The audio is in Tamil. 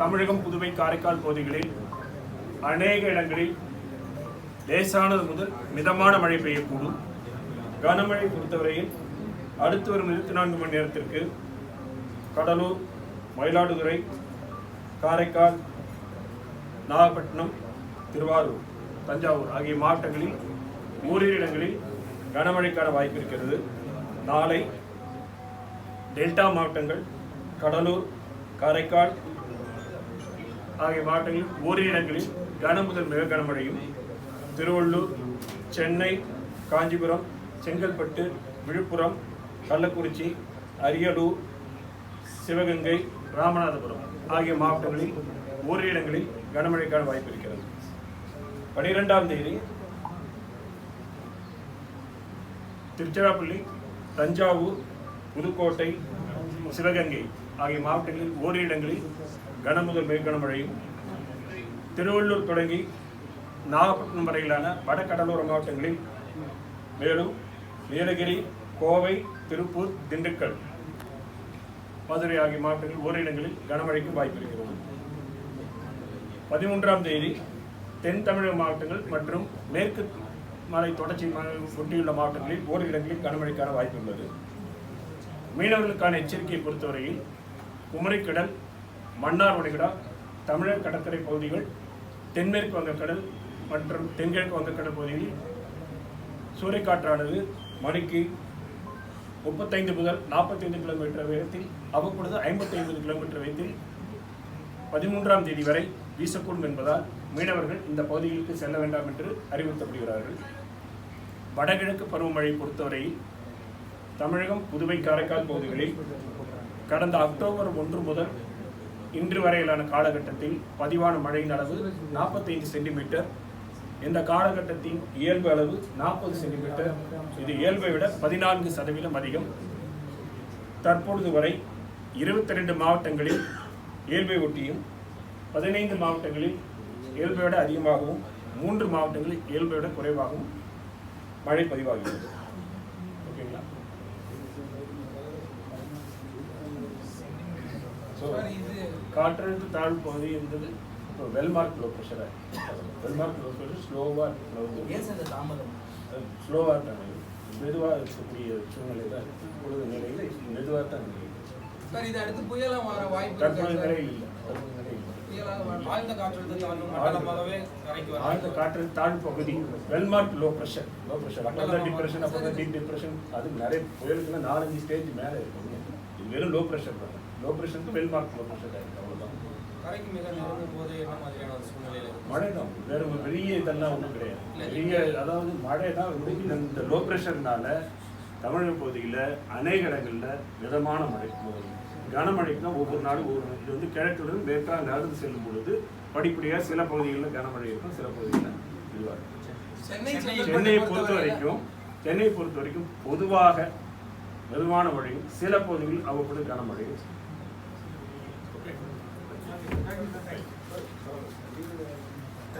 தமிழகம் புதுவை காரைக்கால் பகுதிகளில் அநேக இடங்களில் லேசானது முதல் மிதமான மழை பெய்யக்கூடும். கனமழை பொறுத்தவரையில் அடுத்து வரும் இருபத்தி நான்கு மணி நேரத்திற்கு கடலூர் மயிலாடுதுறை காரைக்கால் நாகப்பட்டினம் திருவாரூர் தஞ்சாவூர் ஆகிய மாவட்டங்களில் ஓரிரு இடங்களில் கனமழைக்கான வாய்ப்பு இருக்கிறது. நாளை டெல்டா மாவட்டங்கள் கடலூர் காரைக்கால் ஆகிய மாவட்டங்களில் ஓரிரு இடங்களில் கன முதல் மிக கனமழையும் திருவள்ளூர் சென்னை காஞ்சிபுரம் செங்கல்பட்டு விழுப்புரம் கள்ளக்குறிச்சி அரியலூர் சிவகங்கை ராமநாதபுரம் ஆகிய மாவட்டங்களில் ஓரிரு இடங்களில் கனமழைக்கான வாய்ப்பு இருக்கிறது. பனிரெண்டாம் தேதி திருச்சிராப்பள்ளி தஞ்சாவூர் புதுக்கோட்டை சிவகங்கை ஆகிய மாவட்டங்களில் ஓரிரு இடங்களில் கனமுதல் மிக கனமழையும் திருவள்ளூர் தொடங்கி நாகப்பட்டினம் வரையிலான வடகடலோர மாவட்டங்களில் மேலும் நீலகிரி கோவை திருப்பூர் திண்டுக்கல் மதுரை ஆகிய மாவட்டங்களில் ஓரிடங்களில் கனமழைக்கு வாய்ப்பு இருக்கிறது. பதிமூன்றாம் தேதி தென் தமிழக மாவட்டங்கள் மற்றும் மேற்கு மலை தொடர்ச்சி ஒட்டியுள்ள மாவட்டங்களில் ஓர் இடங்களில் கனமழைக்கான வாய்ப்பு உள்ளது. மீனவர்களுக்கான எச்சரிக்கையை பொறுத்தவரையில் குமரிக்கடல் மன்னார் வளைகுடா தமிழக கடற்கரை பகுதிகள் தென்மேற்கு வங்கக்கடல் மற்றும் தென்கிழக்கு வங்கக்கடல் பகுதிகளில் சூறைக்காற்றானது மணிக்கு முப்பத்தைந்து முதல் நாற்பத்தைந்து கிலோமீட்டர் வேகத்தில் அவ்வப்பொழுது ஐம்பத்தைந்து கிலோமீட்டர் வேகத்தில் பதிமூன்றாம் தேதி வரை வீசக்கூடும் என்பதால் மீனவர்கள் இந்த பகுதிகளுக்கு செல்ல வேண்டாம் என்று அறிவுறுத்தப்படுகிறார்கள். வடகிழக்கு பருவமழை பொறுத்தவரையில் தமிழகம் புதுவை காரைக்கால் பகுதிகளில் கடந்த அக்டோபர் ஒன்று முதல் இன்று வரையிலான காலகட்டத்தில் பதிவான மழையின் அளவு நாற்பத்தைந்து சென்டிமீட்டர். இந்த காலகட்டத்தின் இயல்பு அளவு நாற்பது சென்டிமீட்டர். இது இயல்பை விட பதினான்கு சதவீதம் அதிகம். தற்பொழுது வரை இருபத்தி ரெண்டு மாவட்டங்களில் இயல்பை ஒட்டியும் பதினைந்து மாவட்டங்களில் இயல்பை விட அதிகமாகவும் மூன்று மாவட்டங்களில் இயல்பை விட குறைவாகவும் மழை பதிவாகிறது. ஓகேங்களா? ஸோ காற்றழுத்த தாழ்வு பகுதி என்பது இப்போ well marked low pressure well marked low pressure ஸ்லோவாக இந்த தாமதம் ஸ்லோவாக தான் மெதுவாக இருக்கக்கூடிய சூழ்நிலை தான். இப்பொழுது நிலையில் மெதுவாக தான் இருக்கு. சார் இது அடுத்து புயலா மாற வாய்ப்பு தற்போது இருக்கா சார்? நிலை இல்லை ஆழ்ந்த காற்று தாழ்வு பகுதி well marked low pressure low pressure அப்போ தான் டிப்ரெஷன் அப்போ தான் டீப் டிப்ரெஷன் அது நிறைய புயலுக்குன்னா நாலஞ்சு ஸ்டேஜ் மேலே இருக்கும். இது வெறும் லோ ப்ரெஷர் தான். லோ ப்ரெஷருக்கு வெல்மார்க் லோ ப்ரெஷர் ஆயிருக்கு அவ்வளோதான்? மழை தான் வேற ஒரு பெரிய இதெல்லாம் ஒன்றும் கிடையாது. பெரிய அதாவது மழை தான் வந்து இந்த லோ ப்ரெஷர்னால தமிழக பகுதியில் அநேக இடங்களில் மிதமான மழை. வரும். கனமழைக்கு தான் ஒவ்வொரு நாளும் ஒவ்வொரு இது வந்து கிழக்குடன் மேற்காக நகர்ந்து செல்லும் பொழுது படிப்படியாக சில பகுதிகளில் கனமழை இருக்கும் சில பகுதிகளில் இதுவாக இருக்கும். சென்னையை பொறுத்த வரைக்கும் சென்னையை பொறுத்த வரைக்கும் பொதுவாக மிதமான மழையும் சில பகுதிகளில் அவ்வப்பொழுது கனமழையும். ஓகே.